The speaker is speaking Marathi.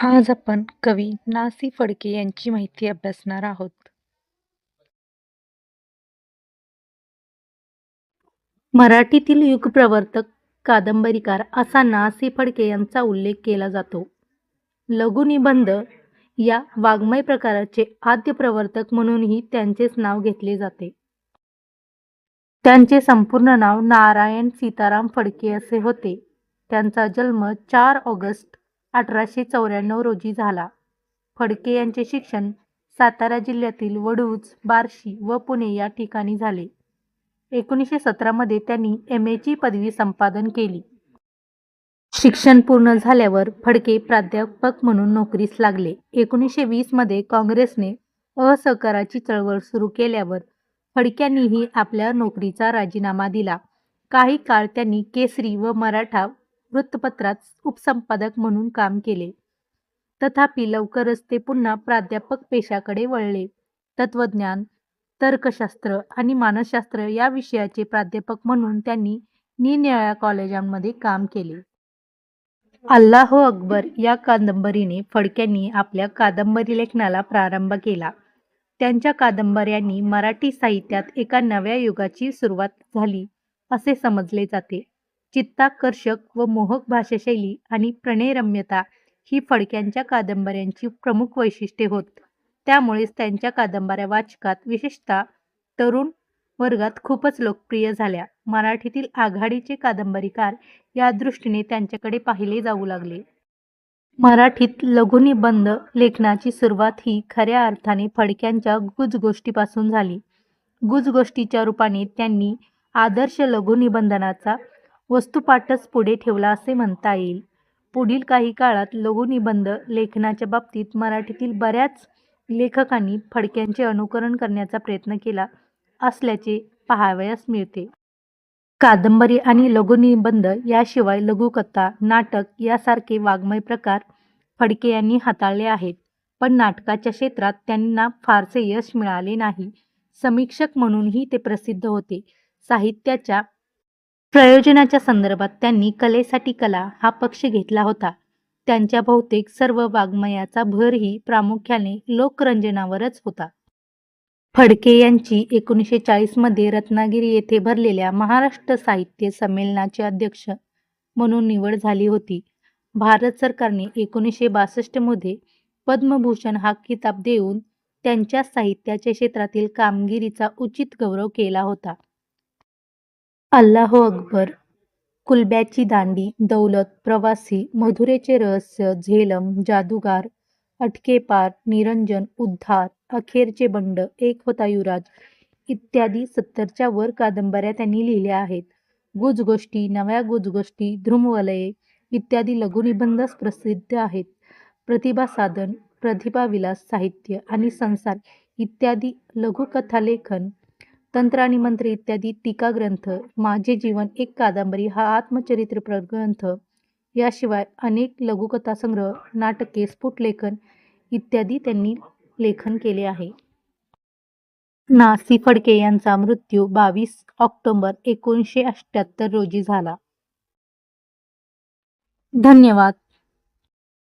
आज आपण कवी ना. सी. फडके यांची माहिती अभ्यासणार आहोत. मराठीतील युगप्रवर्तक कादंबरीकार असा ना. सी. फडके यांचा उल्लेख केला जातो. लघुनिबंध या वाङ्मय प्रकाराचे आद्य प्रवर्तक म्हणूनही त्यांचेच नाव घेतले जाते. त्यांचे संपूर्ण नाव नारायण सीताराम फडके असे होते. त्यांचा जन्म चार ऑगस्ट अठराशे चौऱ्याण्णव रोजी झाला. फडके यांचे शिक्षण सातारा जिल्ह्यातील वडूज, बार्शी व पुणे या ठिकाणी झाले. एकोणीसशे सतरामध्ये त्यांनी एम. ए. ची पदवी संपादन केली. शिक्षण पूर्ण झाल्यावर फडके प्राध्यापक म्हणून नोकरीस लागले. एकोणीसशे वीसमध्ये काँग्रेसने असहकाराची चळवळ सुरू केल्यावर फडक्यांनीही आपल्या नोकरीचा राजीनामा दिला. काही काळ त्यांनी केसरी व मराठा वृत्तपत्रात उपसंपादक म्हणून काम केले. तथापि लवकरच ते पुन्हा प्राध्यापक पेशाकडे वळले. तत्त्वज्ञान, तर्कशास्त्र आणि मानसशास्त्र या विषयाचे प्राध्यापक म्हणून त्यांनी निरनिराळ्या कॉलेजांमध्ये काम केले. अल्लाहो अकबर या कादंबरीने फडक्यांनी आपल्या कादंबरी लेखनाला प्रारंभ केला. त्यांच्या कादंबऱ्यांनी मराठी साहित्यात एका नव्या युगाची सुरुवात झाली असे समजले जाते. चित्ताकर्षक व मोहक भाषाशैली आणि प्रणयरम्यता ही फडक्यांच्या कादंबऱ्यांची प्रमुख वैशिष्ट्ये होत. त्यामुळेच त्यांच्या कादंबऱ्या वाचकात, विशेषतः तरुण वर्गात खूपच लोकप्रिय झाल्या. मराठीतील आघाडीचे कादंबरीकार या दृष्टीने त्यांच्याकडे पाहिले जाऊ लागले. मराठीत लघुनिबंध लेखनाची सुरुवात ही खऱ्या अर्थाने फडक्यांच्या गुजगोष्टीपासून झाली. गुजगोष्टीच्या रूपाने त्यांनी आदर्श लघुनिबंधनाचा वस्तुपाठच पुढे ठेवला असे म्हणता येईल. पुढील काही काळात लघुनिबंध लेखनाच्या बाबतीत मराठीतील बऱ्याच लेखकांनी फडक्यांचे अनुकरण करण्याचा प्रयत्न केला असल्याचे पाहावयास मिळते. कादंबरी आणि लघुनिबंध याशिवाय लघुकथा, नाटक यासारखे वाङ्मय प्रकार फडके यांनी हाताळले आहेत. पण नाटकाच्या क्षेत्रात त्यांना फारसे यश मिळाले नाही. समीक्षक म्हणूनही ते प्रसिद्ध होते. साहित्याच्या प्रयोजनाच्या संदर्भात त्यांनी कलेसाठी कला हा पक्ष घेतला होता. त्यांच्या बहुतेक सर्व वाङ्मयाचा भरही प्रामुख्याने लोकरंजनावरच होता. फडके यांची एकोणीसशे चाळीसमध्ये रत्नागिरी येथे भरलेल्या महाराष्ट्र साहित्य संमेलनाचे अध्यक्ष म्हणून निवड झाली होती. भारत सरकारने एकोणीसशे बासष्टमध्ये पद्मभूषण हा किताब देऊन त्यांच्या साहित्याच्या क्षेत्रातील कामगिरीचा उचित गौरव केला होता. अल्लाहो अकबर, कुलब्याची दांडी, दौलत, प्रवासी, मधुरेचे रहस्य, झेलम, जादूगार, अटके पार, निरंजन, उद्धार, अखेरचे बंड, एक होता युवराज इत्यादी सत्तरच्या वर कादंबऱ्या त्यांनी लिहिल्या आहेत. गुजगोष्टी, नव्या गुजगोष्टी, ध्रुमवलये इत्यादी लघुनिबंधच प्रसिद्ध आहेत. प्रतिभासाधन, प्रतिभाविलास, साहित्य आणि संसार इत्यादी लघुकथालेखन, तंत्र आणि मंत्र इत्यादी टीका ग्रंथ माझे जीवन एक कादंबरी हा आत्मचरित्र ग्रंथ याशिवाय अनेक लघुकथासंग्रह, नाटके, स्फुटलेखन इत्यादी त्यांनी लेखन केले आहे. नासी फडके यांचा मृत्यू बावीस ऑक्टोबर एकोणीसशे अठ्ठ्याहत्तर रोजी झाला. धन्यवाद.